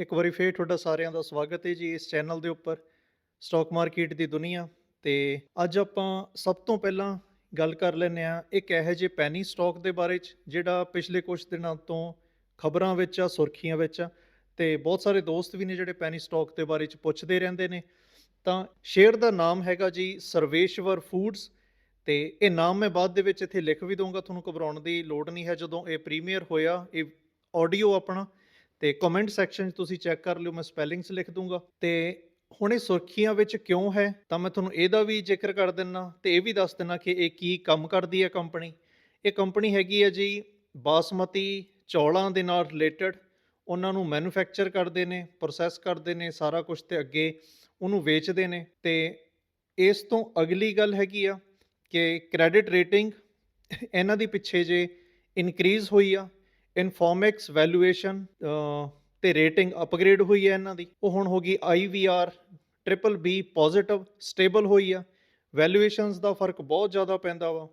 ਇੱਕ ਵਾਰੀ ਫੇਰ ਤੁਹਾਡਾ ਸਾਰਿਆਂ ਦਾ ਸਵਾਗਤ ਹੈ ਜੀ ਇਸ ਚੈਨਲ ਦੇ ਉੱਪਰ, ਸਟਾਕ ਮਾਰਕੀਟ ਦੀ ਦੁਨੀਆ। ਤੇ ਅੱਜ ਆਪਾਂ ਸਭ ਤੋਂ ਪਹਿਲਾਂ ਗੱਲ ਕਰ ਲੈਂਦੇ ਆ ਇੱਕ ਇਹੋ ਜਿਹੇ ਪੈਨੀ ਸਟਾਕ ਦੇ ਬਾਰੇ ਚ, ਜਿਹੜਾ ਪਿਛਲੇ ਕੁਝ ਦਿਨਾਂ ਤੋਂ ਖਬਰਾਂ ਵਿੱਚ ਆ, ਸੁਰਖੀਆਂ ਵਿੱਚ ਆ। ਤੇ ਬਹੁਤ ਸਾਰੇ ਦੋਸਤ ਵੀ ਨੇ ਜਿਹੜੇ ਪੈਨੀ ਸਟਾਕ ਦੇ ਬਾਰੇ ਚ ਪੁੱਛਦੇ ਰਹਿੰਦੇ ਨੇ। ਤਾਂ ਸ਼ੇਅਰ ਦਾ ਨਾਮ ਹੈਗਾ ਜੀ ਸਰਵੇਸ਼ਵਰ ਫੂਡਸ। ਤੇ ਇਹ ਨਾਮ ਮੈਂ ਬਾਅਦ ਦੇ ਵਿੱਚ ਇੱਥੇ ਲਿਖ ਵੀ ਦਊਂਗਾ, ਤੁਹਾਨੂੰ ਘਬਰਾਉਣ ਦੀ ਲੋੜ ਨਹੀਂ ਹੈ। ਜਦੋਂ ਇਹ ਪ੍ਰੀਮੀਅਰ ਹੋਇਆ, ਇਹ ਆਡੀਓ ਆਪਣਾ ਤੇ ਕਮੈਂਟ ਸੈਕਸ਼ਨ 'ਚ ਤੁਸੀਂ ਚੈੱਕ ਕਰ ਲਿਓ, ਮੈਂ ਸਪੈਲਿੰਗਸ ਲਿਖ ਦੂੰਗਾ। ਤੇ ਹੁਣ ਇਹ ਸੁਰਖੀਆਂ ਵਿੱਚ ਕਿਉਂ ਹੈ? ਤਾਂ ਮੈਂ ਤੁਹਾਨੂੰ ਇਹਦਾ ਵੀ ਜ਼ਿਕਰ ਕਰ ਦਿੰਨਾ, ਤੇ ਇਹ ਵੀ ਦੱਸ ਦਿੰਨਾ ਕਿ ਇਹ ਕੀ ਕੰਮ ਕਰਦੀ ਹੈ ਕੰਪਨੀ ਇਹ ਕੰਪਨੀ ਹੈਗੀ ਹੈ ਜੀ ਬਾਸਮਤੀ ਚੌਲਾਂ ਦੇ ਨਾਲ ਰਿਲੇਟਡ ਉਹਨਾਂ ਨੂੰ ਮੈਨੂਫੈਕਚਰ ਕਰਦੇ ਨੇ ਪ੍ਰੋਸੈਸ ਕਰਦੇ ਨੇ, ਸਾਰਾ ਕੁਝ ਤੇ ਅੱਗੇ ਉਹਨੂੰ ਵੇਚਦੇ ਨੇ। ਤੇ ਇਸ ਤੋਂ ਅਗਲੀ ਗੱਲ ਹੈਗੀ ਆ ਕਿ ਕ੍ਰੈਡਿਟ ਰੇਟਿੰਗ ਇਹਨਾਂ ਦੀ ਪਿੱਛੇ ਜੇ ਇਨਕਰੀਜ਼ ਹੋਈ ਆ ਇਨਫੋਰਮੈਕਸ ਵੈਲੂਏਸ਼ਨ ਤੇ ਰੇਟਿੰਗ ਅਪਗ੍ਰੇਡ ਹੋਈ ਹੈ ਇਹਨਾਂ ਦੀ। ਉਹ ਹੁਣ ਹੋ ਗਈ IVR triple B positive, stable ਹੋਈ ਆ। ਵੈਲੂਏਸ਼ਨਸ ਦਾ ਫ਼ਰਕ ਬਹੁਤ ਜ਼ਿਆਦਾ ਪੈਂਦਾ ਵਾ।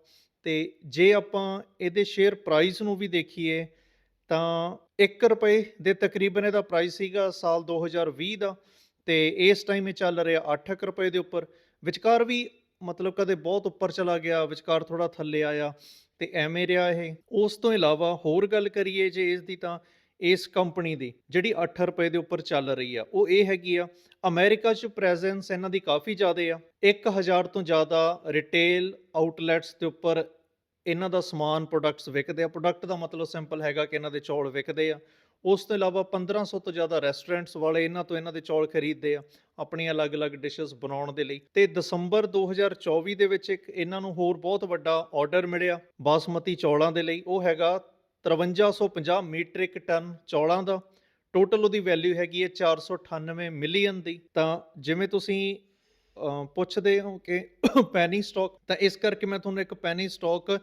ਤੇ ਜੇ ਆਪਾਂ ਇਹਦੇ ਸ਼ੇਅਰ ਪ੍ਰਾਈਸ ਨੂੰ ਵੀ ਦੇਖੀਏ, ਤਾਂ 1 ਰੁਪਏ ਦੇ ਤਕਰੀਬਨ ਇਹਦਾ ਪ੍ਰਾਈਸ ਸੀਗਾ ਸਾਲ 2020 ਦਾ, ਤੇ ਇਸ ਟਾਈਮ ਇਹ ਚੱਲ ਰਿਹਾ 8 ਰੁਪਏ ਦੇ ਉੱਪਰ। ਵਿਚਕਾਰ ਵੀ ਮਤਲਬ ਕਦੇ ਬਹੁਤ ਉੱਪਰ ਚਲਾ ਗਿਆ, ਵਿਚਕਾਰ ਥੋੜਾ ਥੱਲੇ ਆਇਆ। ਤੇ ਐਵੇਂ ਰਿਹਾ ਇਹ। ਉਸ ਤੋਂ ਇਲਾਵਾ ਹੋਰ ਗੱਲ ਕਰੀਏ ਜੇ ਇਸ ਦੀ ਤਾਂ, ਇਸ ਕੰਪਨੀ ਦੀ, ਜਿਹੜੀ 8 ਰੁਪਏ ਦੇ ਉੱਪਰ ਚੱਲ ਰਹੀ ਆ, ਉਹ ਇਹ ਹੈਗੀ ਆ, ਅਮਰੀਕਾ 'ਚ ਪ੍ਰੈਜ਼ੈਂਸ ਇਹਨਾਂ ਦੀ ਕਾਫੀ ਜ਼ਿਆਦਾ ਆ। 1000 ਤੋਂ ਜ਼ਿਆਦਾ ਰਿਟੇਲ ਆਊਟਲੈਟਸ ਦੇ ਉੱਪਰ ਇਹਨਾਂ ਦਾ ਸਮਾਨ ਪ੍ਰੋਡਕਟਸ ਵਿਕਦੇ ਆ। ਪ੍ਰੋਡਕਟ ਦਾ ਮਤਲਬ ਸਿੰਪਲ ਹੈਗਾ ਕਿ ਇਹਨਾਂ ਦੇ ਚੌਲ ਵਿਕਦੇ ਆ। ਉਸ ਤੋਂ ਇਲਾਵਾ 1500 ਤੋਂ ਜ਼ਿਆਦਾ ਰੈਸਟੋਰੈਂਟਸ ਵਾਲੇ ਇਹਨਾਂ ਤੋਂ ਇਹਨਾਂ ਦੇ ਚੌਲ ਖਰੀਦਦੇ ਆ, ਆਪਣੀਆਂ ਅਲੱਗ-ਅਲੱਗ ਡਿਸ਼ਸ ਬਣਾਉਣ ਦੇ ਲਈ। ਤੇ ਦਸੰਬਰ 2024 ਦੇ ਵਿੱਚ ਇੱਕ ਇਹਨਾਂ ਨੂੰ ਹੋਰ ਬਹੁਤ ਵੱਡਾ ਆਰਡਰ ਮਿਲਿਆ, ਬਾਸਮਤੀ ਚੌਲਾਂ ਦੇ ਲਈ। ਉਹ ਹੈਗਾ 5350 ਮੀਟ੍ਰਿਕ ਟਨ ਚੌਲਾਂ ਦਾ। ਟੋਟਲ ਉਹਦੀ ਵੈਲਿਊ ਹੈਗੀ ਹੈ 498 ਮਿਲੀਅਨ ਦੀ। ਤਾਂ ਜਿਵੇਂ ਤੁਸੀਂ ਪੁੱਛਦੇ ਹੋ ਕਿ ਪੈਨੀ ਸਟਾਕ ਤਾਂ ਇਸ ਕਰਕੇ ਮੈਂ ਤੁਹਾਨੂੰ ਇੱਕ ਪੈਨੀ ਸਟਾਕ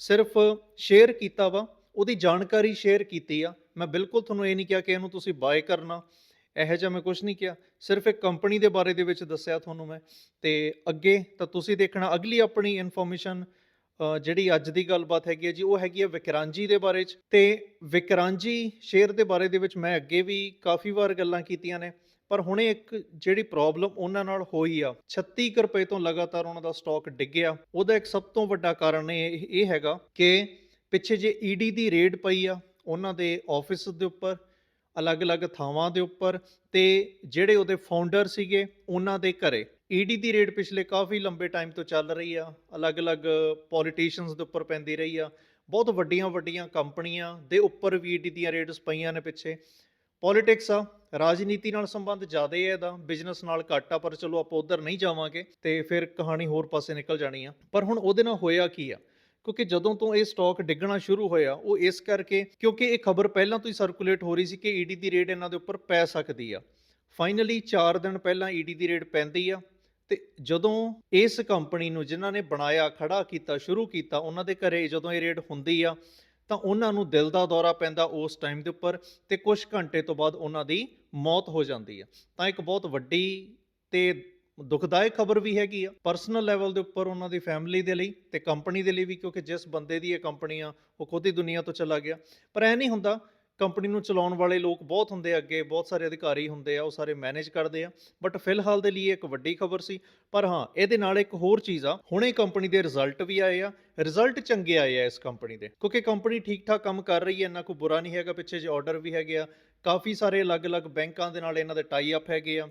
ਸਿਰਫ ਸ਼ੇਅਰ ਕੀਤਾ ਵਾ। ਉਹਦੀ ਜਾਣਕਾਰੀ ਸ਼ੇਅਰ ਕੀਤੀ ਆ। ਮੈਂ ਬਿਲਕੁਲ ਤੁਹਾਨੂੰ ਇਹ ਨਹੀਂ ਕਿਹਾ ਕਿ ਇਹਨੂੰ ਤੁਸੀਂ ਬਾਏ ਕਰਨਾ, ਇਹੋ ਜਿਹਾ ਮੈਂ ਕੁਝ ਨਹੀਂ ਕਿਹਾ। ਸਿਰਫ ਇੱਕ ਕੰਪਨੀ ਦੇ ਬਾਰੇ ਦੇ ਵਿੱਚ ਦੱਸਿਆ ਤੁਹਾਨੂੰ ਮੈਂ। ਤੇ ਅੱਗੇ ਤਾਂ ਤੁਸੀਂ ਦੇਖਣਾ, ਅਗਲੀ ਆਪਣੀ ਇਨਫੋਰਮੇਸ਼ਨ ਜਿਹੜੀ ਅੱਜ ਦੀ ਗੱਲਬਾਤ ਹੈਗੀ ਹੈ ਜੀ, ਉਹ ਹੈਗੀ ਹੈ ਵਿਕਰਾਂਜੀ ਦੇ ਬਾਰੇ ਚ। ਤੇ ਵਿਕਰਾਂਜੀ ਸ਼ੇਅਰ ਦੇ ਬਾਰੇ ਦੇ ਵਿੱਚ ਮੈਂ ਅੱਗੇ ਵੀ ਕਾਫੀ ਵਾਰ ਗੱਲਾਂ ਕੀਤੀਆਂ ਨੇ, ਪਰ ਹੁਣੇ ਇੱਕ ਜਿਹੜੀ ਪ੍ਰੋਬਲਮ ਉਹਨਾਂ ਨਾਲ ਹੋਈ ਆ 36 ਕੁ ਰੁਪਏ ਤੋਂ ਲਗਾਤਾਰ ਉਹਨਾਂ ਦਾ ਸਟਾਕ ਡਿੱਗਿਆ। ਉਹਦਾ ਇੱਕ ਸਭ ਤੋਂ ਵੱਡਾ ਕਾਰਨ ਇਹ ਇਹ ਹੈਗਾ ਕਿ ਪਿੱਛੇ ਜੇ ਈਡੀ ਦੀ ਰੇਡ ਪਈ ਆ ਉਹਨਾਂ ਦੇ ਆਫਿਸ ਦੇ ਉੱਪਰ, ਅਲੱਗ-ਅਲੱਗ ਥਾਵਾਂ ਦੇ ਉੱਪਰ ਤੇ ਜਿਹੜੇ ਉਹਦੇ ਫਾਊਂਡਰ ਸੀਗੇ, ਉਹਨਾਂ ਦੇ ਘਰੇ। ਈਡੀ ਦੀ ਰੇਡ ਪਿਛਲੇ ਕਾਫੀ ਲੰਬੇ ਟਾਈਮ ਤੋਂ ਚੱਲ ਰਹੀ ਆ, ਅਲੱਗ-ਅਲੱਗ ਪੋਲੀਟੀਸ਼ੀਅਨਸ ਦੇ ਉੱਪਰ ਪੈਂਦੀ ਰਹੀ ਆ। ਬਹੁਤ ਵੱਡੀਆਂ-ਵੱਡੀਆਂ ਕੰਪਨੀਆਂ ਦੇ ਉੱਪਰ ਵੀ ਈਡੀ ਦੀਆਂ ਰੇਡਸ ਪਈਆਂ ਨੇ ਪਿੱਛੇ। ਪੋਲਿਟਿਕਸ ਆ, ਰਾਜਨੀਤੀ ਨਾਲ ਸੰਬੰਧ ਜ਼ਿਆਦਾ ਹੈ ਇਹਦਾ ਬਿਜ਼ਨਸ ਨਾਲ ਘੱਟ ਆ, ਪਰ ਚਲੋ ਆਪਾਂ ਉਧਰ ਨਹੀਂ ਜਾਵਾਂਗੇ ਤੇ ਫਿਰ ਕਹਾਣੀ ਹੋਰ ਪਾਸੇ ਨਿਕਲ ਜਾਣੀ ਆ। ਪਰ ਹੁਣ ਉਹਦੇ ਨਾਲ ਹੋਇਆ ਕੀ ਆ? ਕਿਉਂਕਿ ਜਦੋਂ ਤੋਂ ਇਹ ਸਟਾਕ ਡਿੱਗਣਾ ਸ਼ੁਰੂ ਹੋਇਆ, ਉਹ ਇਸ ਕਰਕੇ ਕਿਉਂਕਿ ਇਹ ਖਬਰ ਪਹਿਲਾਂ ਤੋਂ ਹੀ ਸਰਕੂਲੇਟ ਹੋ ਰਹੀ ਸੀ ਕਿ ਈਡੀ ਦੀ ਰੇਟ ਇਹਨਾਂ ਦੇ ਉੱਪਰ ਪੈ ਸਕਦੀ ਆ। ਫਾਈਨਲੀ 4 ਦਿਨ ਪਹਿਲਾਂ ਈਡੀ ਦੀ ਰੇਟ ਪੈਂਦੀ ਆ ਤੇ ਜਦੋਂ ਇਸ ਕੰਪਨੀ ਨੂੰ ਜਿਨ੍ਹਾਂ ਨੇ ਬਣਾਇਆ, ਖੜਾ ਕੀਤਾ, ਸ਼ੁਰੂ ਕੀਤਾ, ਉਹਨਾਂ ਦੇ ਘਰੇ ਜਦੋਂ ਇਹ ਰੇਟ ਹੁੰਦੀ ਆ, ਤਾਂ ਉਹਨਾਂ ਨੂੰ ਦਿਲ ਦਾ ਦੌਰਾ ਪੈਂਦਾ ਉਸ ਟਾਈਮ ਦੇ ਉੱਪਰ ਤੇ ਕੁਝ ਘੰਟੇ ਤੋਂ ਬਾਅਦ ਉਹਨਾਂ ਦੀ ਮੌਤ ਹੋ ਜਾਂਦੀ ਆ। ਤਾਂ ਇੱਕ ਬਹੁਤ ਵੱਡੀ ਤੇ ਦੁਖਦਾਇਕ ਖਬਰ ਵੀ ਹੈਗੀ ਆ। ਪਰਸਨਲ ਲੈਵਲ ਦੇ ਉੱਪਰ ਉਹਨਾਂ ਦੀ ਫੈਮਿਲੀ ਦੇ ਲਈ ਤੇ ਕੰਪਨੀ ਦੇ ਲਈ ਵੀ, ਕਿਉਂਕਿ ਜਿਸ ਬੰਦੇ ਦੀ ਇਹ ਕੰਪਨੀ ਆ, ਉਹ ਖੁਦ ਹੀ ਦੁਨੀਆ ਤੋਂ ਚਲਾ ਗਿਆ। ਪਰ ਐ ਨਹੀਂ ਹੁੰਦਾ ਕੰਪਨੀ ਨੂੰ ਚਲਾਉਣ ਵਾਲੇ ਲੋਕ ਬਹੁਤ ਹੁੰਦੇ ਆ ਅੱਗੇ, ਬਹੁਤ ਸਾਰੇ ਅਧਿਕਾਰੀ ਹੁੰਦੇ ਆ, ਉਹ ਸਾਰੇ ਮੈਨੇਜ ਕਰਦੇ ਆ। ਬਟ ਫਿਲਹਾਲ ਦੇ ਲਈ ਇਹ ਇੱਕ ਵੱਡੀ ਖਬਰ ਸੀ। ਪਰ ਹਾਂ, ਇਹਦੇ ਨਾਲ ਇੱਕ ਹੋਰ ਚੀਜ਼ ਆ, ਹੁਣੇ ਕੰਪਨੀ ਦੇ ਰਿਜ਼ਲਟ ਵੀ ਆਏ ਆ। ਰਿਜ਼ਲਟ ਚੰਗੇ ਆਏ ਆ ਇਸ ਕੰਪਨੀ ਦੇ। ਕਿਉਂਕਿ ਕੰਪਨੀ ਠੀਕ ਠਾਕ ਕੰਮ ਕਰ ਰਹੀ ਹੈ, ਇੰਨਾ ਕੋਈ ਬੁਰਾ ਨਹੀਂ ਹੈਗਾ, ਪਿੱਛੇ ਜੇ ਆਰਡਰ ਵੀ ਹੈਗੇ ਆ। ਕਾਫੀ ਸਾਰੇ ਅਲੱਗ-ਅਲੱਗ ਬੈਂਕਾਂ ਦੇ ਨਾਲ ਇਹਨਾਂ ਦੇ ਟਾਈ ਅਪ ਹੈਗੇ ਆ।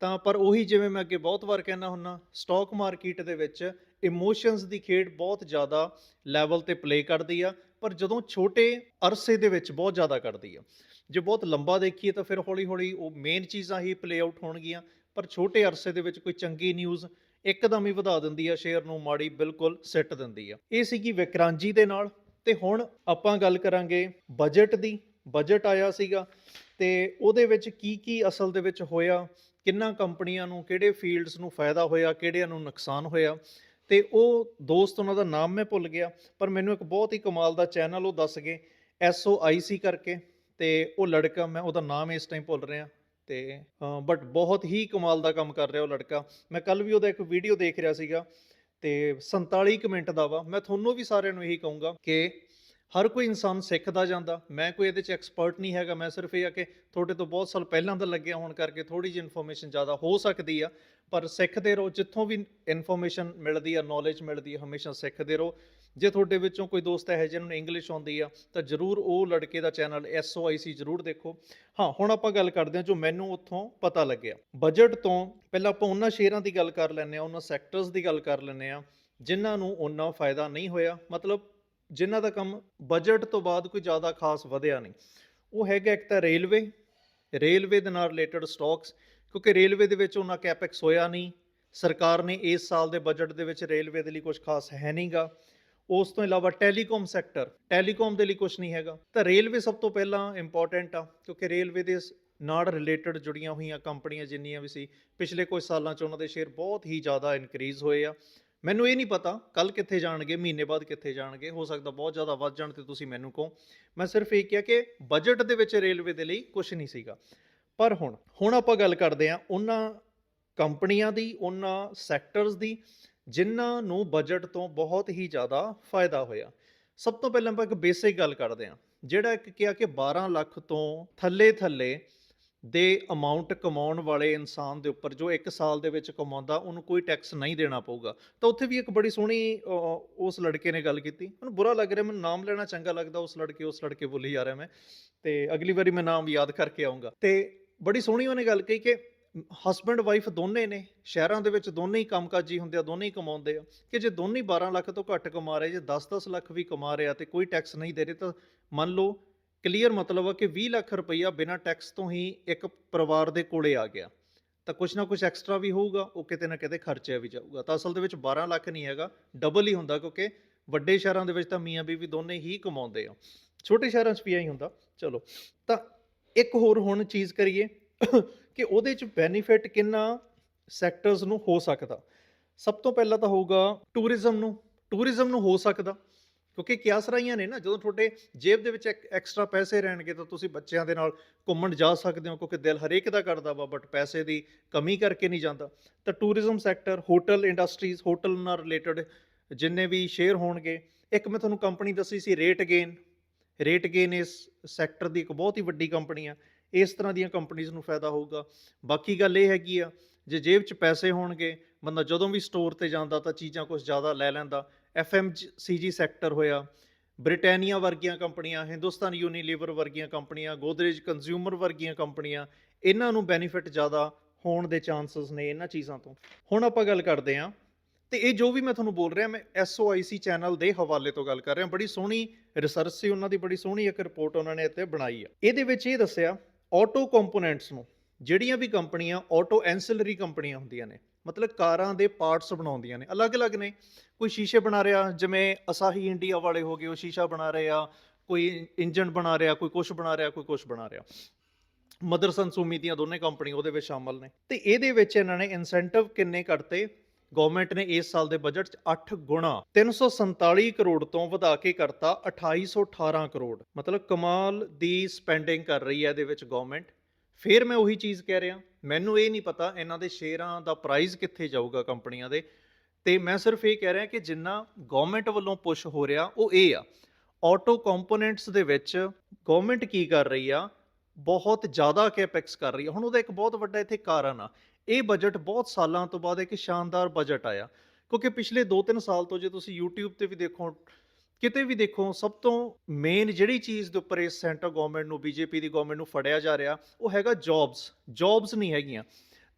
ਤਾਂ ਪਰ ਉਹੀ ਜਿਵੇਂ ਮੈਂ ਅੱਗੇ ਬਹੁਤ ਵਾਰ ਕਹਿਣਾ ਹੁੰਨਾ ਸਟਾਕ ਮਾਰਕੀਟ ਦੇ ਵਿੱਚ ਇਮੋਸ਼ਨਸ ਦੀ ਖੇਡ ਬਹੁਤ ਜ਼ਿਆਦਾ ਲੈਵਲ ਤੇ ਪਲੇ ਕਰਦੀ ਆ, ਪਰ ਜਦੋਂ ਛੋਟੇ ਅਰਸੇ ਦੇ ਵਿੱਚ ਬਹੁਤ ਜ਼ਿਆਦਾ ਕਰਦੀ ਆ। ਜੇ ਬਹੁਤ ਲੰਬਾ ਦੇਖੀਏ ਤਾਂ ਫਿਰ ਹੌਲੀ-ਹੌਲੀ ਉਹ ਮੇਨ ਚੀਜ਼ਾਂ ਹੀ ਪਲੇ ਆਊਟ ਹੋਣਗੀਆਂ, ਪਰ ਛੋਟੇ ਅਰਸੇ ਦੇ ਵਿੱਚ ਕੋਈ ਚੰਗੀ ਨਿਊਜ਼ ਇੱਕਦਮ ਹੀ ਵਧਾ ਦਿੰਦੀ ਆ ਸ਼ੇਅਰ ਨੂੰ ਮਾੜੀ ਬਿਲਕੁਲ ਸਿੱਟ ਦਿੰਦੀ ਆ। ਇਹ ਸੀਗੀ ਵਿਕਰਾਂਜੀ ਦੇ ਨਾਲ, ਤੇ ਹੁਣ ਆਪਾਂ ਗੱਲ ਕਰਾਂਗੇ ਬਜਟ ਦੀ। ਬਜਟ ਆਇਆ ਸੀਗਾ, ਤੇ ਉਹਦੇ ਵਿੱਚ ਕੀ ਕੀ ਅਸਲ ਦੇ ਵਿੱਚ ਹੋਇਆ ਕਿੰਨਾ ਕੰਪਨੀਆਂ ਨੂੰ, ਕਿਹੜੇ ਫੀਲਡਸ ਨੂੰ ਫਾਇਦਾ ਹੋਇਆ, ਕਿਹੜਿਆਂ ਨੂੰ ਨੁਕਸਾਨ ਹੋਇਆ, ਤੇ ਉਹ ਦੋਸਤ ਉਹਨਾਂ ਦਾ ਨਾਮ ਮੈਂ ਭੁੱਲ ਗਿਆ, ਪਰ ਮੈਨੂੰ ਇੱਕ ਬਹੁਤ ਹੀ ਕਮਾਲ ਦਾ ਚੈਨਲ ਉਹ ਦੱਸ ਗਏ SOIC ਕਰਕੇ, ਤੇ ਉਹ ਲੜਕਾ, ਮੈਂ ਉਹਦਾ ਨਾਮ ਇਸ ਟਾਈਮ ਭੁੱਲ ਰਿਹਾ, ਤੇ ਬਟ ਬਹੁਤ ਹੀ ਕਮਾਲ ਦਾ ਕੰਮ ਕਰ ਰਿਹਾ ਉਹ ਲੜਕਾ। ਮੈਂ ਕੱਲ ਵੀ ਉਹਦਾ ਇੱਕ ਵੀਡੀਓ ਦੇਖ ਰਿਹਾ ਸੀਗਾ, ਤੇ 47 ਕੁ ਮਿੰਟ ਦਾ ਵਾ, ਮੈਂ ਤੁਹਾਨੂੰ ਵੀ ਸਾਰਿਆਂ ਨੂੰ ਇਹੀ ਕਹੂੰਗਾ ਕਿ ਹਰ ਕੋਈ ਇਨਸਾਨ ਸਿੱਖਦਾ ਜਾਂਦਾ। ਮੈਂ ਕੋਈ ਇਹਦੇ 'ਚ ਐਕਸਪਰਟ ਨਹੀਂ ਹੈਗਾ। ਮੈਂ ਸਿਰਫ ਇਹ ਆ ਕਿ ਤੁਹਾਡੇ ਤੋਂ ਬਹੁਤ ਸਾਲ ਪਹਿਲਾਂ ਦਾ ਲੱਗਿਆ ਹੋਣ ਕਰਕੇ ਥੋੜੀ ਜਿਹੀ ਇਨਫੋਰਮੇਸ਼ਨ ਜ਼ਿਆਦਾ ਹੋ ਸਕਦੀ ਆ। ਪਰ ਸਿੱਖਦੇ ਰਹੋ। ਜਿੱਥੋਂ ਵੀ ਇਨਫੋਰਮੇਸ਼ਨ ਮਿਲਦੀ ਆ ਨੌਲੇਜ ਮਿਲਦੀ ਆ, ਹਮੇਸ਼ਾ ਸਿੱਖਦੇ ਰਹੋ। ਜੇ ਤੁਹਾਡੇ ਵਿੱਚੋਂ ਕੋਈ ਦੋਸਤ ਹੈ ਜਿਹਨੂੰ ਇੰਗਲਿਸ਼ ਆਉਂਦੀ ਆ, ਤਾਂ ਜਰੂਰ ਉਹ ਲੜਕੇ ਦਾ ਚੈਨਲ SOIC ਜਰੂਰ ਦੇਖੋ। ਹਾਂ, ਹੁਣ ਆਪਾਂ ਗੱਲ ਕਰਦੇ ਹਾਂ ਜੋ ਮੈਨੂੰ ਉੱਥੋਂ ਪਤਾ ਲੱਗਿਆ। ਬਜਟ ਤੋਂ ਪਹਿਲਾਂ ਆਪਾਂ ਉਹਨਾਂ ਸ਼ੇਅਰਾਂ ਦੀ ਗੱਲ ਕਰ ਲੈਂਦੇ ਆ ਉਹਨਾਂ ਸੈਕਟਰਸ ਦੀ ਗੱਲ ਕਰ ਲੈਂਦੇ ਆ ਜਿਨ੍ਹਾਂ ਨੂੰ ਉਹਨਾਂ ਫਾਇਦਾ ਨਹੀਂ ਹੋਇਆ। ਮਤਲਬ ਜਿਨ੍ਹਾਂ ਦਾ ਕੰਮ ਬਜਟ ਤੋਂ ਬਾਅਦ ਕੋਈ ਜ਼ਿਆਦਾ ਖਾਸ ਵਧਿਆ ਨਹੀਂ। ਉਹ ਹੈਗਾ ਇੱਕ ਤਾਂ ਰੇਲਵੇ ਰੇਲਵੇ ਦੇ ਨਾਲ ਰਿਲੇਟਡ ਸਟਾਕਸ ਕਿਉਂਕਿ ਰੇਲਵੇ ਦੇ ਵਿੱਚ ਉਹਨਾਂ ਕੈਪੈਕਸ ਹੋਇਆ ਨਹੀਂ। ਸਰਕਾਰ ਨੇ ਇਸ ਸਾਲ ਦੇ ਬਜਟ ਦੇ ਵਿੱਚ ਰੇਲਵੇ ਦੇ ਲਈ ਕੁਝ ਖਾਸ ਹੈ ਨਹੀਂਗਾ। ਉਸ ਤੋਂ ਇਲਾਵਾ ਟੈਲੀਕਾਮ ਸੈਕਟਰ ਟੈਲੀਕਾਮ ਦੇ ਲਈ ਕੁਝ ਨਹੀਂ ਹੈਗਾ। ਤਾਂ ਰੇਲਵੇ ਸਭ ਤੋਂ ਪਹਿਲਾਂ ਇੰਪੋਰਟੈਂਟ ਆ, ਕਿਉਂਕਿ ਰੇਲਵੇ ਦੇ ਨਾਲ ਰਿਲੇਟਡ ਜੁੜੀਆਂ ਹੋਈਆਂ ਕੰਪਨੀਆਂ ਜਿੰਨੀਆਂ ਵੀ ਸੀ, ਪਿਛਲੇ ਕੁਝ ਸਾਲਾਂ 'ਚ ਉਹਨਾਂ ਦੇ ਸ਼ੇਅਰ ਬਹੁਤ ਹੀ ਜ਼ਿਆਦਾ ਇਨਕਰੀਜ਼ ਹੋਏ ਆ। ਮੈਨੂੰ ਇਹ ਨਹੀਂ ਪਤਾ ਕੱਲ ਕਿੱਥੇ ਜਾਣਗੇ, ਮਹੀਨੇ ਬਾਅਦ ਕਿੱਥੇ ਜਾਣਗੇ, ਹੋ ਸਕਦਾ ਬਹੁਤ ਜ਼ਿਆਦਾ ਵੱਧ ਜਾਣ ਤੇ ਤੁਸੀਂ ਮੈਨੂੰ ਕਹੋ। ਮੈਂ ਸਿਰਫ ਇਹ ਕਿਹਾ ਕਿ ਬਜਟ ਦੇ ਵਿੱਚ ਰੇਲਵੇ ਦੇ ਲਈ ਕੁਝ ਨਹੀਂ ਸੀਗਾ। ਪਰ ਹੁਣ ਹੁਣ ਆਪਾਂ ਗੱਲ ਕਰਦੇ ਹਾਂ ਉਹਨਾਂ ਕੰਪਨੀਆਂ ਦੀ, ਉਹਨਾਂ ਸੈਕਟਰਸ ਦੀ, ਜਿਨ੍ਹਾਂ ਨੂੰ ਬਜਟ ਤੋਂ ਬਹੁਤ ਹੀ ਜ਼ਿਆਦਾ ਫਾਇਦਾ ਹੋਇਆ। ਸਭ ਤੋਂ ਪਹਿਲਾਂ ਆਪਾਂ ਇੱਕ ਬੇਸਿਕ ਗੱਲ ਕਰਦੇ ਹਾਂ, ਜਿਹੜਾ ਇੱਕ ਕਿਹਾ ਕਿ 12 ਲੱਖ ਤੋਂ ਥੱਲੇ ਥੱਲੇ ਦੇ ਅਮਾਉਂਟ ਕਮਾਉਣ ਵਾਲੇ ਇਨਸਾਨ ਦੇ ਉੱਪਰ, ਜੋ 1 ਸਾਲ ਦੇ ਵਿੱਚ ਕਮਾਉਂਦਾ, ਉਹਨੂੰ ਕੋਈ ਟੈਕਸ ਨਹੀਂ ਦੇਣਾ ਪਊਗਾ। ਤਾਂ ਉੱਥੇ ਵੀ ਇੱਕ ਬੜੀ ਸੋਹਣੀ ਉਸ ਲੜਕੇ ਨੇ ਗੱਲ ਕੀਤੀ। ਮੈਨੂੰ ਬੁਰਾ ਲੱਗ ਰਿਹਾ, ਮੈਨੂੰ ਨਾਮ ਲੈਣਾ ਚੰਗਾ ਲੱਗਦਾ ਉਸ ਲੜਕੇ ਉਸ ਲੜਕੇ ਬੋਲੀ ਜਾ ਰਿਹਾ ਮੈਂ। ਤੇ ਅਗਲੀ ਵਾਰੀ ਮੈਂ ਨਾਮ ਯਾਦ ਕਰਕੇ ਆਉਂਗਾ ਤੇ ਬੜੀ ਸੋਹਣੀ ਉਹਨੇ ਗੱਲ ਕਹੀ ਕਿ ਹਸਬੰਡ ਵਾਈਫ ਦੋਨੇ ਨੇ, ਸ਼ਹਿਰਾਂ ਦੇ ਵਿੱਚ ਦੋਨੇ ਹੀ ਕੰਮਕਾਜੀ ਹੁੰਦੇ ਆ, ਦੋਨੇ ਹੀ ਕਮਾਉਂਦੇ ਆ, ਕਿ ਜੇ ਦੋਨੇ ਹੀ 12 ਲੱਖ ਤੋਂ ਘੱਟ ਕਮਾ ਰਹੇ, ਜੇ 10-10 ਲੱਖ ਵੀ ਕਮਾ ਰਹੇ ਆ ਤੇ ਕੋਈ ਟੈਕਸ ਨਹੀਂ ਦੇ ਰਹੇ, ਤਾਂ ਮੰਨ ਲਓ ਕਲੀਅਰ ਮਤਲਬ ਆ ਕਿ 20 ਲੱਖ ਰੁਪਈਆ ਬਿਨਾਂ ਟੈਕਸ ਤੋਂ ਹੀ ਇੱਕ ਪਰਿਵਾਰ ਦੇ ਕੋਲੇ ਆ ਗਿਆ। ਤਾਂ ਕੁਝ ਨਾ ਕੁਝ ਐਕਸਟਰਾ ਵੀ ਹੋਊਗਾ, ਉਹ ਕਿਤੇ ਨਾ ਕਿਤੇ ਖਰਚਿਆ ਵੀ ਜਾਊਗਾ। ਤਾਂ ਅਸਲ ਦੇ ਵਿੱਚ 12 ਲੱਖ ਨਹੀਂ ਹੈਗਾ ਡਬਲ ਹੀ ਹੁੰਦਾ ਕਿਉਂਕਿ ਵੱਡੇ ਸ਼ਹਿਰਾਂ ਦੇ ਵਿੱਚ ਤਾਂ ਮੀਆਂ ਬੀਵੀ ਦੋਨੇ ਹੀ ਕਮਾਉਂਦੇ ਆ। ਛੋਟੇ ਸ਼ਹਿਰਾਂ 'ਚ ਵੀ ਐਂ ਹੁੰਦਾ। ਚਲੋ, ਤਾਂ ਇੱਕ ਹੋਰ ਹੁਣ ਚੀਜ਼ ਕਰੀਏ ਕਿ ਉਹਦੇ 'ਚ ਬੈਨੀਫਿਟ ਕਿੰਨਾ ਸੈਕਟਰਸ ਨੂੰ ਹੋ ਸਕਦਾ। ਸਭ ਤੋਂ ਪਹਿਲਾਂ ਤਾਂ ਹੋਊਗਾ ਟੂਰਿਜ਼ਮ ਨੂੰ। ਟੂਰਿਜ਼ਮ ਨੂੰ ਹੋ ਸਕਦਾ। ਕਿਉਂਕਿ ਕਿਆਸ ਰਾਈਆਂ ਨੇ ਨਾ, ਜਦੋਂ ਤੁਹਾਡੇ ਜੇਬ ਦੇ ਵਿੱਚ ਐਕਸਟਰਾ ਪੈਸੇ ਰਹਿਣਗੇ ਤਾਂ ਤੁਸੀਂ ਬੱਚਿਆਂ ਦੇ ਨਾਲ ਘੁੰਮਣ ਜਾ ਸਕਦੇ ਹੋ, ਕਿਉਂਕਿ ਦਿਲ ਹਰੇਕ ਦਾ ਕਰਦਾ ਵਾ ਬਟ ਪੈਸੇ ਦੀ ਕਮੀ ਕਰਕੇ ਨਹੀਂ ਜਾਂਦਾ। ਤਾਂ tourism sector hotel industries hotel ਨਾਲ ਰਿਲੇਟਡ ਜਿੰਨੇ ਵੀ ਸ਼ੇਅਰ ਹੋਣਗੇ, ਇੱਕ ਮੈਂ ਤੁਹਾਨੂੰ ਕੰਪਨੀ ਦੱਸੀ ਸੀ ਰੇਟ ਗੇਨ ਰੇਟ ਗੇਨ ਇਸ ਸੈਕਟਰ ਦੀ ਇੱਕ ਬਹੁਤ ਹੀ ਵੱਡੀ ਕੰਪਨੀ ਆ। ਇਸ ਤਰ੍ਹਾਂ ਦੀਆਂ ਕੰਪਨੀਆਂ ਨੂੰ ਫਾਇਦਾ ਹੋਊਗਾ। ਬਾਕੀ ਗੱਲ ਇਹ ਹੈਗੀ ਆ, ਜੇ ਜੇਬ 'ਚ ਪੈਸੇ ਹੋਣਗੇ, ਬੰਦਾ ਜਦੋਂ ਵੀ ਸਟੋਰ ਤੇ ਜਾਂਦਾ ਤਾਂ ਚੀਜ਼ਾਂ ਕੁਝ ਜ਼ਿਆਦਾ ਲੈ ਲੈਂਦਾ। ਐਫਐਮਸੀਜੀ ਸੈਕਟਰ ਹੋਇਆ, ਬ੍ਰਿਟਾਨੀਆ ਵਰਗੀਆਂ ਕੰਪਨੀਆਂ, ਹਿੰਦੁਸਤਾਨ ਯੂਨੀਲੀਵਰ ਵਰਗੀਆਂ ਕੰਪਨੀਆਂ, ਗੋਦਰੇਜ ਕੰਜ਼ਿਊਮਰ ਵਰਗੀਆਂ ਕੰਪਨੀਆਂ, ਇਹਨਾਂ ਨੂੰ ਬੈਨੀਫਿਟ ਜ਼ਿਆਦਾ ਹੋਣ ਦੇ ਚਾਂਸਸ ਨੇ ਇਹਨਾਂ ਚੀਜ਼ਾਂ ਤੋਂ। ਹੁਣ ਆਪਾਂ ਗੱਲ ਕਰਦੇ ਹਾਂ, ਤੇ ਇਹ ਜੋ ਵੀ ਮੈਂ ਤੁਹਾਨੂੰ ਬੋਲ ਰਿਹਾ, ਮੈਂ SOIC ਚੈਨਲ ਦੇ ਹਵਾਲੇ ਤੋਂ ਗੱਲ ਕਰ ਰਿਹਾ, ਬੜੀ ਸੋਹਣੀ ਰਿਸਰਚ ਸੀ ਉਹਨਾਂ ਦੀ, ਬੜੀ ਸੋਹਣੀ ਇੱਕ ਰਿਪੋਰਟ ਉਹਨਾਂ ਨੇ ਇੱਥੇ ਬਣਾਈ ਆ। ਇਹਦੇ ਵਿੱਚ ਇਹ ਦੱਸਿਆ, ਆਟੋ ਕੰਪੋਨੈਂਟਸ ਨੂੰ, ਜਿਹੜੀਆਂ ਵੀ ਕੰਪਨੀਆਂ, ਆਟੋ ਐਂਸਲਰੀ ਕੰਪਨੀਆਂ ਹੁੰਦੀਆਂ ਨੇ ਮਤਲਬ ਕਾਰਾਂ ਦੇ ਪਾਰਟਸ ਬਣਾਉਂਦੀਆਂ ਨੇ, ਅਲੱਗ-ਅਲੱਗ ਨੇ। ਕੋਈ ਸ਼ੀਸ਼ੇ ਬਣਾ ਰਿਹਾ, ਜਿਵੇਂ ਅਸਾਹੀ ਇੰਡੀਆ ਵਾਲੇ ਹੋ ਗਏ, ਉਹ ਸ਼ੀਸ਼ਾ ਬਣਾ ਰਹੇ ਆ ਕੋਈ ਇੰਜਨ ਬਣਾ ਰਿਹਾ, ਕੋਈ ਕੁਝ ਬਣਾ ਰਿਹਾ, ਕੋਈ ਕੁਝ ਬਣਾ ਰਿਹਾ। ਮਦਰਸਨ ਸੂਮੀ ਦੀਆਂ ਦੋਨੇ ਕੰਪਨੀ ਉਹਦੇ ਵਿੱਚ ਸ਼ਾਮਲ ਨੇ। ਤੇ ਇਹਦੇ ਵਿੱਚ ਇਹਨਾਂ ਨੇ ਇਨਸੈਂਟਿਵ ਕਿੰਨੇ ਕੱਟਤੇ ਗਵਰਨਮੈਂਟ ਨੇ ਇਸ ਸਾਲ ਦੇ ਬਜਟ 'ਚ 8 ਗੁਣਾ 347 ਕਰੋੜ ਤੋਂ ਵਧਾ ਕੇ ਕਰਤਾ 2818 ਕਰੋੜ। ਮਤਲਬ ਕਮਾਲ ਦੀ ਸਪੈਂਡਿੰਗ ਕਰ ਰਹੀ ਹੈ ਇਹਦੇ ਵਿੱਚ ਗਵਰਨਮੈਂਟ ਫਿਰ ਮੈਂ ਉਹੀ ਚੀਜ਼ ਕਹਿ ਰਿਹਾ। ਮੈਨੂੰ ਇਹ ਨਹੀਂ ਪਤਾ ਇਹਨਾਂ ਦੇ ਸ਼ੇਅਰਾਂ ਦਾ ਪ੍ਰਾਈਸ ਕਿੱਥੇ ਜਾਊਗਾ ਕੰਪਨੀਆਂ ਦੇ। ਤੇ ਮੈਂ ਸਿਰਫ ਇਹ ਕਹਿ ਰਿਹਾ ਕਿ ਜਿੰਨਾ ਗਵਰਨਮੈਂਟ ਵੱਲੋਂ ਪੁਸ਼ ਹੋ ਰਿਹਾ, ਉਹ ਇਹ ਆ। ਆਟੋ ਕੰਪੋਨੈਂਟਸ ਦੇ ਵਿੱਚ ਗਵਰਨਮੈਂਟ ਕੀ ਕਰ ਰਹੀ ਆ? ਬਹੁਤ ਜ਼ਿਆਦਾ ਕੈਪੈਕਸ ਕਰ ਰਹੀ ਆ। ਹੁਣ ਉਹਦਾ ਇੱਕ ਬਹੁਤ ਵੱਡਾ ਇੱਥੇ ਕਾਰਨ ਆ। ਇਹ ਬਜਟ ਬਹੁਤ ਸਾਲਾਂ ਤੋਂ ਬਾਅਦ ਇੱਕ ਸ਼ਾਨਦਾਰ ਬਜਟ ਆਇਆ। ਕਿਉਂਕਿ ਪਿਛਲੇ 2-3 ਸਾਲ ਤੋਂ ਜੇ ਤੁਸੀਂ YouTube ਤੇ ਵੀ ਦੇਖੋ ਕਿਤੇ ਵੀ ਦੇਖੋ, ਸਭ ਤੋਂ ਮੇਨ ਜਿਹੜੀ ਚੀਜ਼ ਦੇ ਉੱਪਰ ਇਸ ਸੈਂਟਰ ਗਵਰਨਮੈਂਟ ਨੂੰ ਬੀਜੇਪੀ ਦੀ ਗਵਰਨਮੈਂਟ ਨੂੰ ਫੜਿਆ ਜਾ ਰਿਹਾ, ਉਹ ਹੈਗਾ ਜੌਬਸ ਜੌਬਸ ਨਹੀਂ ਹੈਗੀਆਂ।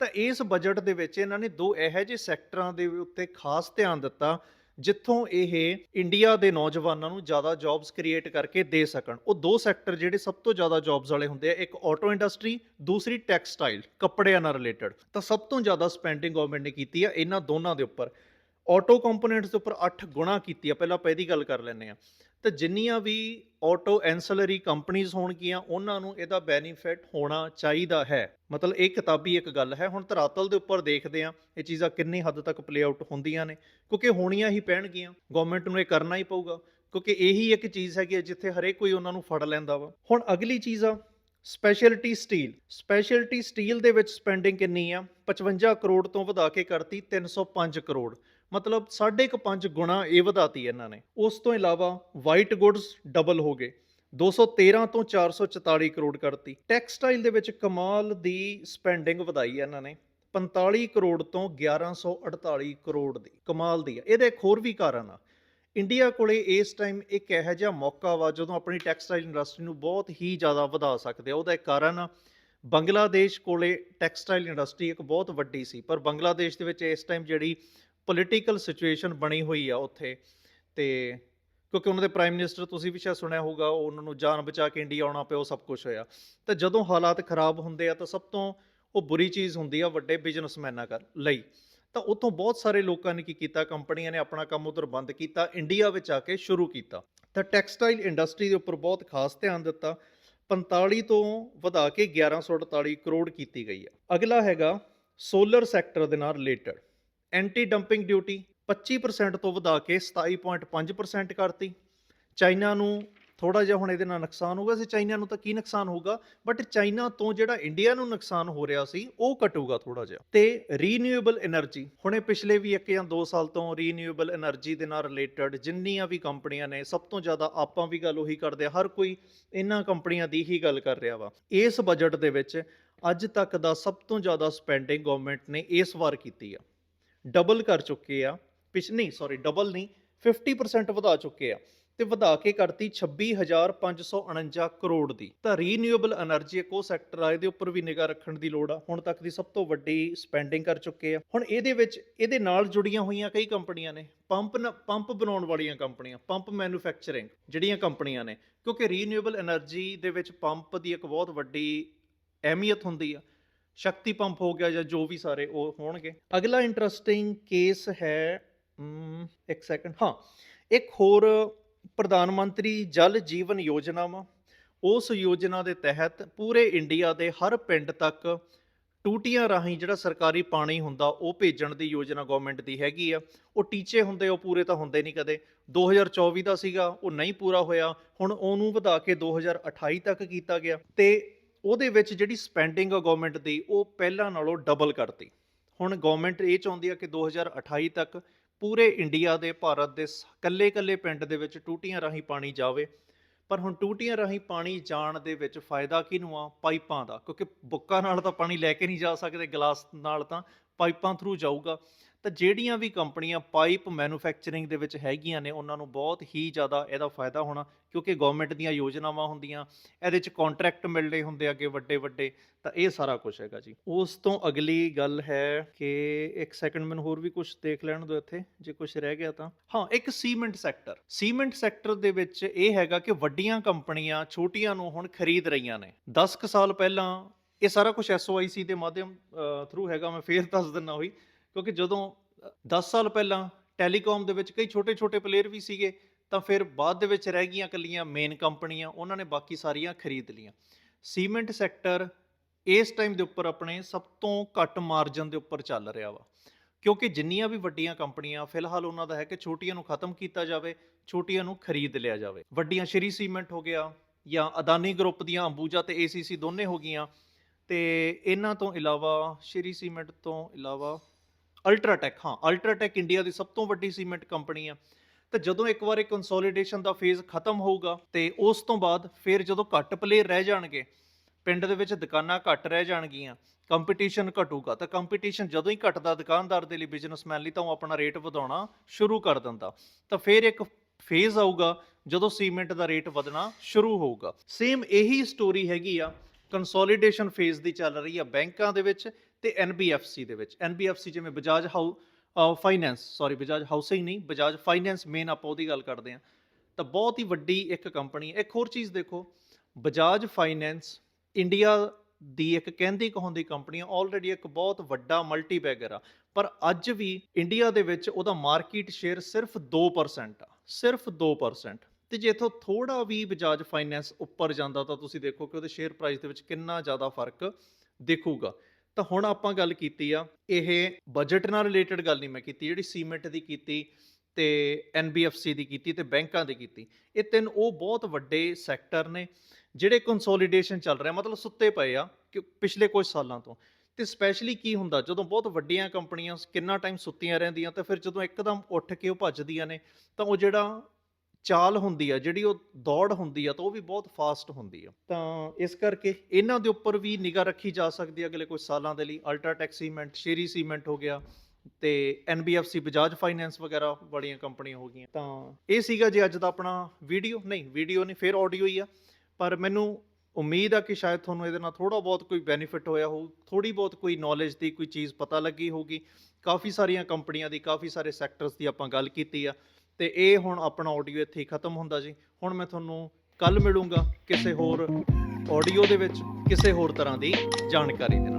ਤਾਂ ਇਸ ਬਜਟ ਦੇ ਵਿੱਚ ਇਹਨਾਂ ਨੇ ਦੋ ਇਹੋ ਜਿਹੇ ਸੈਕਟਰਾਂ ਦੇ ਉੱਤੇ ਖਾਸ ਧਿਆਨ ਦਿੱਤਾ, ਜਿੱਥੋਂ ਇਹ ਇੰਡੀਆ ਦੇ ਨੌਜਵਾਨਾਂ ਨੂੰ ਜ਼ਿਆਦਾ ਜੌਬਸ ਕ੍ਰੀਏਟ ਕਰਕੇ ਦੇ ਸਕਣ। ਉਹ ਦੋ ਸੈਕਟਰ ਜਿਹੜੇ ਸਭ ਤੋਂ ਜ਼ਿਆਦਾ ਜੌਬਸ ਵਾਲੇ ਹੁੰਦੇ ਆ, ਇੱਕ ਆਟੋ ਇੰਡਸਟਰੀ ਦੂਸਰੀ ਟੈਕਸਟਾਈਲ ਕੱਪੜਿਆਂ ਨਾਲ ਰਿਲੇਟਡ ਤਾਂ ਸਭ ਤੋਂ ਜ਼ਿਆਦਾ ਸਪੈਂਡਿੰਗ ਗਵਰਨਮੈਂਟ ਨੇ ਕੀਤੀ ਆ ਇਹਨਾਂ ਦੋਨਾਂ ਦੇ ਉੱਪਰ। ਆਟੋ ਕੰਪੋਨੈਂਟਸ ਦੇ ਉੱਪਰ 8 ਗੁਣਾ ਕੀਤੀ ਆ, ਪਹਿਲਾਂ ਆਪਾਂ ਇਹਦੀ ਗੱਲ ਕਰ ਲੈਂਦੇ ਆ ਤਾਂ ਜਿੰਨੀਆਂ ਵੀ ਆਟੋ ਐਂਸਲਰੀ ਕੰਪਨੀਆਂ ਹੋਣਗੀਆਂ, ਉਹਨਾਂ ਨੂੰ ਇਹਦਾ ਬੈਨੀਫਿਟ ਹੋਣਾ ਚਾਹੀਦਾ ਹੈ। ਮਤਲਬ ਇਹ ਕਿਤਾਬੀ ਇੱਕ ਗੱਲ ਹੈ। ਹੁਣ ਧਰਾਤਲ ਦੇ ਉੱਪਰ ਦੇਖਦੇ ਆ ਇਹ ਚੀਜ਼ਾਂ ਕਿੰਨੀ ਹੱਦ ਤੱਕ ਪਲੇ ਆਊਟ ਹੁੰਦੀਆਂ ਨੇ। ਕਿਉਂਕਿ ਹੋਣੀਆਂ ਹੀ ਪੈਣਗੀਆਂ ਗਵਰਨਮੈਂਟ ਨੂੰ ਇਹ ਕਰਨਾ ਹੀ ਪਊਗਾ। ਕਿਉਂਕਿ ਇਹੀ ਇੱਕ ਚੀਜ਼ ਹੈਗੀ ਹੈ, ਜਿੱਥੇ ਹਰੇਕ ਕੋਈ ਉਹਨਾਂ ਨੂੰ ਫੜ ਲੈਂਦਾ ਵਾ। ਹੁਣ ਅਗਲੀ ਚੀਜ਼ ਆ ਸਪੈਸ਼ਲਟੀ ਸਟੀਲ ਸਪੈਸ਼ਲਟੀ ਸਟੀਲ ਦੇ ਵਿੱਚ ਸਪੈਂਡਿੰਗ ਕਿੰਨੀ ਆ? 55 ਕਰੋੜ ਤੋਂ ਵਧਾ ਕੇ ਕਰਤੀ 305 ਕਰੋੜ। ਮਤਲਬ 5.5 ਗੁਣਾ ਇਹ ਵਧਾਤੀ ਇਹਨਾਂ ਨੇ। ਉਸ ਤੋਂ ਇਲਾਵਾ ਵਾਈਟ ਗੁੱਡਸ ਡਬਲ ਹੋ ਗਏ। 213 ਤੋਂ 444 ਕਰੋੜ ਕਰਤੀ। ਟੈਕਸਟਾਈਲ ਦੇ ਵਿੱਚ ਕਮਾਲ ਦੀ ਸਪੈਂਡਿੰਗ ਵਧਾਈ ਇਹਨਾਂ ਨੇ। 45 ਕਰੋੜ ਤੋਂ 1148 ਕਰੋੜ ਦੀ ਕਮਾਲ ਦੀ ਹੈ। ਇਹਦਾ ਇੱਕ ਹੋਰ ਵੀ ਕਾਰਨ ਆ। ਇੰਡੀਆ ਕੋਲੇ ਇਸ ਟਾਈਮ ਇੱਕ ਇਹੋ ਜਿਹਾ ਮੌਕਾ ਵਾ ਜਦੋਂ ਆਪਣੀ ਟੈਕਸਟਾਈਲ ਇੰਡਸਟਰੀ ਨੂੰ ਬਹੁਤ ਹੀ ਜ਼ਿਆਦਾ ਵਧਾ ਸਕਦੇ ਆ। ਉਹਦਾ ਇੱਕ ਕਾਰਨ ਆ, ਬੰਗਲਾਦੇਸ਼ ਕੋਲੇ ਟੈਕਸਟਾਈਲ ਇੰਡਸਟਰੀ ਇੱਕ ਬਹੁਤ ਵੱਡੀ ਸੀ। ਪਰ ਬੰਗਲਾਦੇਸ਼ ਦੇ ਵਿੱਚ ਇਸ ਟਾਈਮ ਜਿਹੜੀ ਪੋਲੀਟੀਕਲ ਸਿਚੁਏਸ਼ਨ ਬਣੀ ਹੋਈ ਆ ਉੱਥੇ। ਤੇ ਕਿਉਂਕਿ ਉਹਨਾਂ ਦੇ ਪ੍ਰਾਈਮ ਮਿਨਿਸਟਰ ਤੁਸੀਂ ਵੀ ਸ਼ਾਇਦ ਸੁਣਿਆ ਹੋਊਗਾ ਉਹਨਾਂ ਨੂੰ ਜਾਨ ਬਚਾ ਕੇ ਇੰਡੀਆ ਆਉਣਾ ਪਿਆ, ਉਹ ਸਭ ਕੁਝ ਹੋਇਆ। ਤਾਂ ਜਦੋਂ ਹਾਲਾਤ ਖਰਾਬ ਹੁੰਦੇ ਆ ਤਾਂ ਸਭ ਤੋਂ ਉਹ ਬੁਰੀ ਚੀਜ਼ ਹੁੰਦੀ ਆ ਵੱਡੇ ਬਿਜ਼ਨਸਮੈਨਾਂ ਕਰ ਲਈ। ਤਾਂ ਉੱਥੋਂ ਬਹੁਤ ਸਾਰੇ ਲੋਕਾਂ ਨੇ ਕੀ ਕੀਤਾ, ਕੰਪਨੀਆਂ ਨੇ ਆਪਣਾ ਕੰਮ ਉਧਰ ਬੰਦ ਕੀਤਾ, ਇੰਡੀਆ ਵਿੱਚ ਆ ਕੇ ਸ਼ੁਰੂ ਕੀਤਾ। ਤਾਂ ਟੈਕਸਟਾਈਲ ਇੰਡਸਟਰੀ ਦੇ ਉੱਪਰ ਬਹੁਤ ਖਾਸ ਧਿਆਨ ਦਿੱਤਾ। 45 ਤੋਂ ਵਧਾ ਕੇ 1148 ਕਰੋੜ ਕੀਤੀ ਗਈ ਆ। ਅਗਲਾ ਹੈਗਾ ਸੋਲਰ ਸੈਕਟਰ ਦੇ ਨਾਲ ਰਿਲੇਟਡ ਐਂਟੀ ਡੰਪਿੰਗ ਡਿਊਟੀ 25% ਤੋਂ ਵਧਾ ਕੇ 27.5% ਕਰਤੀ। ਚਾਈਨਾ ਨੂੰ ਥੋੜਾ ਜਿਹਾ ਹੁਣ ਇਹਦੇ ਨਾਲ ਨੁਕਸਾਨ ਹੋਊਗਾ। ਸੀ ਚਾਈਨਾ ਨੂੰ ਤਾਂ ਕੀ ਨੁਕਸਾਨ ਹੋਊਗਾ? ਬਟ ਚਾਈਨਾ ਤੋਂ ਜਿਹੜਾ ਇੰਡੀਆ ਨੂੰ ਨੁਕਸਾਨ ਹੋ ਰਿਹਾ ਸੀ, ਉਹ ਘਟੂਗਾ ਥੋੜਾ ਜਿਹਾ। ਤੇ ਰੀਨਿਊਏਬਲ એનર્ਜੀ ਹੁਣੇ ਪਿਛਲੇ ਵੀ ਇੱਕ ਜਾਂ ਦੋ ਸਾਲ ਤੋਂ ਰੀਨਿਊਏਬਲ એનર્ਜੀ ਦੇ ਨਾਲ ਰਿਲੇਟਡ ਜਿੰਨੀਆਂ ਵੀ ਕੰਪਨੀਆਂ ਨੇ, ਸਭ ਤੋਂ ਜ਼ਿਆਦਾ ਆਪਾਂ ਵੀ ਗੱਲ ਉਹੀ ਕਰਦੇ ਹਰ ਕੋਈ ਇਹਨਾਂ ਕੰਪਨੀਆਂ ਦੀ ਹੀ ਗੱਲ ਕਰ ਰਿਹਾ ਵਾ। ਇਸ ਬਜਟ ਦੇ ਵਿੱਚ ਅੱਜ ਤੱਕ ਦਾ ਸਭ ਤੋਂ ਜ਼ਿਆਦਾ ਸਪੈਂਡਿੰਗ ਗਵਰਨਮੈਂਟ ਨੇ ਇਸ ਵਾਰ ਕੀਤੀ ਆ। ਡਬਲ ਕਰ ਚੁੱਕੇ ਆ, ਪਿਛ, ਨਹੀਂ ਸੌਰੀ ਡਬਲ ਨਹੀਂ 50% ਵਧਾ ਚੁੱਕੇ ਆ ਤੇ ਵਧਾ ਕੇ ਕਰਤੀ 26549 ਕਰੋੜ ਦੀ। ਤਾਂ ਰੀਨਿਊਏਬਲ એનર્ਜੀ ਇੱਕ ਉਹ ਸੈਕਟਰ ਆ, ਇਹਦੇ ਉੱਪਰ ਵੀ ਨਿਗਾਹ ਰੱਖਣ ਦੀ ਲੋੜ ਆ। ਹੁਣ ਤੱਕ ਦੀ ਸਭ ਤੋਂ ਵੱਡੀ ਸਪੈਂਡਿੰਗ ਕਰ ਚੁੱਕੇ ਆ। ਹੁਣ ਇਹਦੇ ਵਿੱਚ, ਇਹਦੇ ਨਾਲ ਜੁੜੀਆਂ ਹੋਈਆਂ ਕਈ ਕੰਪਨੀਆਂ ਨੇ, ਪੰਪ ਪੰਪ ਬਣਾਉਣ ਵਾਲੀਆਂ ਕੰਪਨੀਆਂ, ਪੰਪ ਮੈਨੂਫੈਕਚਰਿੰਗ ਜਿਹੜੀਆਂ ਕੰਪਨੀਆਂ ਨੇ, ਕਿਉਂਕਿ ਰੀਨਿਊਏਬਲ એનર્ਜੀ ਦੇ ਵਿੱਚ ਪੰਪ ਦੀ ਇੱਕ ਬਹੁਤ ਵੱਡੀ ਅਹਿਮੀਅਤ ਹੁੰਦੀ ਆ। ਸ਼ਕਤੀ ਪੰਪ ਹੋ ਗਿਆ ਜਾਂ ਜੋ ਵੀ ਸਾਰੇ ਉਹ ਹੋਣਗੇ। ਅਗਲਾ ਇੰਟਰਸਟਿੰਗ ਕੇਸ ਹੈ ਇੱਕ ਸੈਕਿੰਡ ਹਾਂ, ਇੱਕ ਹੋਰ ਪ੍ਰਧਾਨ ਮੰਤਰੀ ਜਲ ਜੀਵਨ ਯੋਜਨਾ ਵਾ। ਉਸ ਯੋਜਨਾ ਦੇ ਤਹਿਤ ਪੂਰੇ ਇੰਡੀਆ ਦੇ ਹਰ ਪਿੰਡ ਤੱਕ ਟੂਟੀਆਂ ਰਾਹੀਂ ਜਿਹੜਾ ਸਰਕਾਰੀ ਪਾਣੀ ਹੁੰਦਾ, ਉਹ ਭੇਜਣ ਦੀ ਯੋਜਨਾ ਗਵਰਨਮੈਂਟ ਦੀ ਹੈਗੀ ਆ। ਉਹ ਟੀਚੇ ਹੁੰਦੇ, ਉਹ ਪੂਰੇ ਤਾਂ ਹੁੰਦੇ ਨਹੀਂ ਕਦੇ। 2024 ਦਾ ਸੀਗਾ, ਉਹ ਨਹੀਂ ਪੂਰਾ ਹੋਇਆ। ਹੁਣ ਉਹਨੂੰ ਵਧਾ ਕੇ 2028 ਤੱਕ ਕੀਤਾ ਗਿਆ। ਤੇ ਉਹਦੇ ਵਿੱਚ ਜਿਹੜੀ ਸਪੈਂਡਿੰਗ ਆ ਗਵਰਨਮੈਂਟ ਦੀ, ਉਹ ਪਹਿਲਾਂ ਨਾਲੋਂ ਡਬਲ ਕਰਤੀ। ਹੁਣ ਗਵਰਨਮੈਂਟ ਇਹ ਚਾਹੁੰਦੀ ਆ ਕਿ 2028 ਤੱਕ ਪੂਰੇ ਇੰਡੀਆ ਦੇ, ਭਾਰਤ ਦੇ ਕੱਲੇ-ਕੱਲੇ ਪਿੰਡ ਦੇ ਵਿੱਚ ਟੂਟੀਆਂ ਰਾਹੀਂ ਪਾਣੀ ਜਾਵੇ। ਪਰ ਹੁਣ ਟੂਟੀਆਂ ਰਾਹੀਂ ਪਾਣੀ ਜਾਣ ਦੇ ਵਿੱਚ ਫਾਇਦਾ ਕਿਹਨੂੰ ਆ? ਪਾਈਪਾਂ ਦਾ। ਕਿਉਂਕਿ ਬੁੱਕਾਂ ਨਾਲ ਤਾਂ ਪਾਣੀ ਲੈ ਕੇ ਨਹੀਂ ਜਾ ਸਕਦੇ, ਗਲਾਸ ਨਾਲ ਤਾਂ ਪਾਈਪਾਂ ਥਰੂ ਜਾਊਗਾ। ਤਾਂ ਜਿਹੜੀਆਂ ਵੀ ਕੰਪਨੀਆਂ ਪਾਈਪ ਮੈਨੂਫੈਕਚਰਿੰਗ ਦੇ ਵਿੱਚ ਹੈਗੀਆਂ ਨੇ, ਉਹਨਾਂ ਨੂੰ ਬਹੁਤ ਹੀ ਜ਼ਿਆਦਾ ਇਹਦਾ ਫਾਇਦਾ ਹੋਣਾ, ਕਿਉਂਕਿ ਗਵਰਨਮੈਂਟ ਦੀਆਂ ਯੋਜਨਾਵਾਂ ਹੁੰਦੀਆਂ, ਇਹਦੇ ਚ ਕੰਟਰੈਕਟ ਮਿਲਣੇ ਹੁੰਦੇ ਅੱਗੇ ਵੱਡੇ ਵੱਡੇ ਤਾਂ ਇਹ ਸਾਰਾ ਕੁਝ ਹੈਗਾ ਜੀ। ਉਸ ਤੋਂ ਅਗਲੀ ਗੱਲ ਹੈ ਕਿ ਇੱਕ ਸੈਕਿੰਡ ਮੈਨੂੰ ਹੋਰ ਵੀ ਕੁਝ ਦੇਖ ਲੈਣ ਦਿਓ ਇੱਥੇ, ਜੇ ਕੁਝ ਰਹਿ ਗਿਆ ਤਾਂ। ਹਾਂ, ਇੱਕ ਸੀਮੈਂਟ ਸੈਕਟਰ। ਸੀਮੈਂਟ ਸੈਕਟਰ ਦੇ ਵਿੱਚ ਇਹ ਹੈਗਾ ਕਿ ਵੱਡੀਆਂ ਕੰਪਨੀਆਂ ਛੋਟੀਆਂ ਨੂੰ ਹੁਣ ਖਰੀਦ ਰਹੀਆਂ ਨੇ। 10 ਕੁ ਸਾਲ ਪਹਿਲਾਂ ਇਹ ਸਾਰਾ ਕੁਝ ਐਸਓਆਈਸੀ ਦੇ ਮਾਧਿਅਮ ਥਰੂ ਹੈਗਾ, ਮੈਂ ਫੇਰ ਦੱਸ ਦਿੰਨਾ ਹੋਈ ਕਿਉਂਕਿ ਜਦੋਂ 10 ਸਾਲ ਪਹਿਲਾਂ ਟੈਲੀਕਾਮ ਦੇ ਵਿੱਚ ਕਈ ਛੋਟੇ-ਛੋਟੇ ਪਲੇਅਰ ਵੀ ਸੀਗੇ, ਤਾਂ ਫਿਰ ਬਾਅਦ ਦੇ ਵਿੱਚ ਰਹਿ ਗਈਆਂ ਕੱਲੀਆਂ ਮੇਨ ਕੰਪਨੀਆਂ, ਉਹਨਾਂ ਨੇ ਬਾਕੀ ਸਾਰੀਆਂ ਖਰੀਦ ਲੀਆਂ ਸੀਮੈਂਟ ਸੈਕਟਰ ਇਸ ਟਾਈਮ ਦੇ ਉੱਪਰ ਆਪਣੇ ਸਭ ਤੋਂ ਘੱਟ ਮਾਰਜਨ ਦੇ ਉੱਪਰ ਚੱਲ ਰਿਹਾ ਵਾ। ਕਿਉਂਕਿ ਜਿੰਨੀਆਂ ਵੀ ਵੱਡੀਆਂ ਕੰਪਨੀਆਂ, ਫਿਲਹਾਲ ਉਹਨਾਂ ਦਾ ਹੈ ਕਿ ਛੋਟੀਆਂ ਨੂੰ ਖਤਮ ਕੀਤਾ ਜਾਵੇ, ਛੋਟੀਆਂ ਨੂੰ ਖਰੀਦ ਲਿਆ ਜਾਵੇ। ਵੱਡੀਆਂ ਸ਼੍ਰੀ ਸੀਮੈਂਟ ਹੋ ਗਿਆ ਜਾਂ ਅਦਾਨੀ ਗਰੁੱਪ ਦੀਆਂ ਅੰਬੂਜਾ ਤੇ ਏਸੀਸੀ ਦੋਨੇ ਹੋ ਗਈਆਂ, ਤੇ ਇਹਨਾਂ ਤੋਂ ਇਲਾਵਾ, ਸ਼੍ਰੀ ਸੀਮੈਂਟ ਤੋਂ ਇਲਾਵਾ ਅਲਟਰਾਟੈਕ ਹਾਂ ਅਲਟਰਾਟੈਕ ਇੰਡੀਆ ਦੀ ਸਭ ਤੋਂ ਵੱਡੀ ਸੀਮੈਂਟ ਕੰਪਨੀ ਆ। ਤੇ ਜਦੋਂ ਇੱਕ ਵਾਰ ਇਹ ਕੰਸੋਲੀਡੇਸ਼ਨ ਦਾ ਫੇਜ਼ ਖਤਮ ਹੋਊਗਾ ਤੇ ਉਸ ਤੋਂ ਬਾਅਦ ਫਿਰ ਜਦੋਂ ਘੱਟ ਪਲੇਅਰ ਰਹਿ ਜਾਣਗੇ, ਪਿੰਡ ਦੇ ਵਿੱਚ ਦੁਕਾਨਾਂ ਘੱਟ ਰਹਿ ਜਾਣਗੀਆਂ ਕੰਪੀਟੀਸ਼ਨ ਘਟੂਗਾ, ਤਾਂ ਕੰਪੀਟੀਸ਼ਨ ਜਦੋਂ ਹੀ ਘਟਦਾ ਦੁਕਾਨਦਾਰ ਦੇ ਲਈ ਬਿਜ਼ਨਸਮੈਨ ਲਈ ਤਾਂ ਉਹ ਆਪਣਾ ਰੇਟ ਵਧਾਉਣਾ ਸ਼ੁਰੂ ਕਰ ਦਿੰਦਾ। ਤਾਂ ਫਿਰ ਇੱਕ ਫੇਜ਼ ਆਊਗਾ ਜਦੋਂ ਸੀਮੈਂਟ ਦਾ ਰੇਟ ਵਧਣਾ ਸ਼ੁਰੂ ਹੋਊਗਾ। ਸੇਮ ਇਹੀ ਸਟੋਰੀ ਹੈਗੀ ਆ ਕੰਸੋਲੀਡੇਸ਼ਨ ਫੇਜ਼ ਦੀ ਚੱਲ ਰਹੀ ਆ ਬੈਂਕਾਂ ਦੇ ਵਿੱਚ ਤੇ NBFC ਦੇ ਵਿੱਚ। NBFC ਜਿਵੇਂ Bajaj how finance sorry Bajaj housing ਨਹੀਂ ਬਜਾਜ ਫਾਈਨੈਂਸ ਮੇਨ ਆਪਾਂ ਉਹਦੀ ਗੱਲ ਕਰਦੇ ਆ ਤਾਂ ਬਹੁਤ ਹੀ ਵੱਡੀ ਇੱਕ ਕੰਪਨੀ ਇੱਕ ਹੋਰ ਚੀਜ਼ ਦੇਖੋ ਬਜਾਜ ਫਾਈਨੈਂਸ ਇੰਡੀਆ ਦੀ ਇੱਕ ਕਹਿੰਦੀ ਕਹਾਉਂਦੀ ਕੰਪਨੀ ਆਲਰੇਡੀ ਇੱਕ ਬਹੁਤ ਵੱਡਾ ਮਲਟੀ ਬੈਗਰ ਆ। ਪਰ ਅੱਜ ਵੀ ਇੰਡੀਆ ਦੇ ਵਿੱਚ ਉਹਦਾ ਮਾਰਕੀਟ ਸ਼ੇਅਰ ਸਿਰਫ 2% ਆ। ਸਿਰਫ 2% ਤੇ ਜੇ ਇਥੋਂ ਥੋੜਾ ਵੀ ਬਜਾਜ ਫਾਈਨੈਂਸ ਉੱਪਰ ਜਾਂਦਾ ਤਾਂ ਤੁਸੀਂ ਦੇਖੋ ਕਿ ਉਹਦੇ ਸ਼ੇਅਰ ਪ੍ਰਾਈਸ ਦੇ ਵਿੱਚ ਕਿੰਨਾ ਜ਼ਿਆਦਾ ਫ਼ਰਕ ਦੇਖੂਗਾ। ਤਾਂ ਹੁਣ ਆਪਾਂ ਗੱਲ ਕੀਤੀ ਆ, ਇਹ ਬਜਟ ਨਾਲ ਰਿਲੇਟਡ ਗੱਲ ਨਹੀਂ ਮੈਂ ਕੀਤੀ, ਜਿਹੜੀ ਸੀਮੈਂਟ ਦੀ ਕੀਤੀ ਤੇ NBFC ਦੀ ਕੀਤੀ ਤੇ ਬੈਂਕਾਂ ਦੀ ਕੀਤੀ, ਇਹ ਤਿੰਨ ਉਹ ਬਹੁਤ ਵੱਡੇ ਸੈਕਟਰ ਨੇ, ਜਿਹੜੇ ਕੰਸੋਲੀਡੇਸ਼ਨ ਚੱਲ ਰਿਹਾ, ਮਤਲਬ ਸੁੱਤੇ ਪਏ ਆ ਕਿ ਪਿਛਲੇ ਕੁਝ ਸਾਲਾਂ ਤੋਂ। ਤੇ ਸਪੈਸ਼ਲੀ ਕੀ ਹੁੰਦਾ, ਜਦੋਂ ਬਹੁਤ ਵੱਡੀਆਂ ਕੰਪਨੀਆਂ ਕਿੰਨਾ ਟਾਈਮ ਸੁੱਤੀਆਂ ਰਹਿੰਦੀਆਂ ਤਾਂ ਫਿਰ ਜਦੋਂ ਇੱਕਦਮ ਉੱਠ ਕੇ ਉਹ ਭੱਜਦੀਆਂ ਨੇ, ਤਾਂ ਉਹ ਜਿਹੜਾ ਚਾਲ ਹੁੰਦੀ ਆ, ਜਿਹੜੀ ਉਹ ਦੌੜ ਹੁੰਦੀ ਆ, ਤਾਂ ਉਹ ਵੀ ਬਹੁਤ ਫਾਸਟ ਹੁੰਦੀ ਆ। ਤਾਂ ਇਸ ਕਰਕੇ ਇਹਨਾਂ ਦੇ ਉੱਪਰ ਵੀ ਨਿਗਾਹ ਰੱਖੀ ਜਾ ਸਕਦੀ ਹੈ ਅਗਲੇ ਕੁਝ ਸਾਲਾਂ ਦੇ ਲਈ। ਅਲਟਰਾਟੈਕ ਸੀਮੈਂਟ ਸ਼ੇਰੀ ਸੀਮੈਂਟ ਹੋ ਗਿਆ ਤੇ NBFC ਬਜਾਜ ਫਾਈਨੈਂਸ ਵਗੈਰਾ ਵਾਲੀਆਂ ਕੰਪਨੀਆਂ ਹੋ ਗਈਆਂ। ਤਾਂ ਇਹ ਸੀਗਾ ਜੀ ਅੱਜ ਦਾ ਆਪਣਾ ਵੀਡੀਓ ਨਹੀਂ ਵੀਡੀਓ ਨਹੀਂ, ਫਿਰ ਆਡੀਓ ਹੀ ਆ। ਪਰ ਮੈਨੂੰ ਉਮੀਦ ਆ ਕਿ ਸ਼ਾਇਦ ਤੁਹਾਨੂੰ ਇਹਦੇ ਨਾਲ ਥੋੜਾ ਬਹੁਤ ਕੋਈ ਬੈਨੀਫਿਟ ਹੋਇਆ ਹੋਊ ਥੋੜੀ ਬਹੁਤ ਕੋਈ ਨੌਲੇਜ ਦੀ ਕੋਈ ਚੀਜ਼ ਪਤਾ ਲੱਗੀ ਹੋਊਗੀ। ਕਾਫੀ ਸਾਰੀਆਂ ਕੰਪਨੀਆਂ ਦੀ, ਕਾਫੀ ਸਾਰੇ ਸੈਕਟਰਸ ਦੀ ਆਪਾਂ ਗੱਲ ਕੀਤੀ ਆ। ਤੇ ਇਹ ਹੁਣ ਆਪਣਾ ਆਡੀਓ ਇੱਥੇ ਹੀ ਖਤਮ ਹੁੰਦਾ ਜੀ। ਹੁਣ ਮੈਂ ਤੁਹਾਨੂੰ ਕੱਲ ਮਿਲੂੰਗਾ ਕਿਸੇ ਹੋਰ ਆਡੀਓ ਦੇ ਵਿੱਚ, ਕਿਸੇ ਹੋਰ ਤਰ੍ਹਾਂ ਦੀ ਜਾਣਕਾਰੀ ਦੇ ਨਾਲ।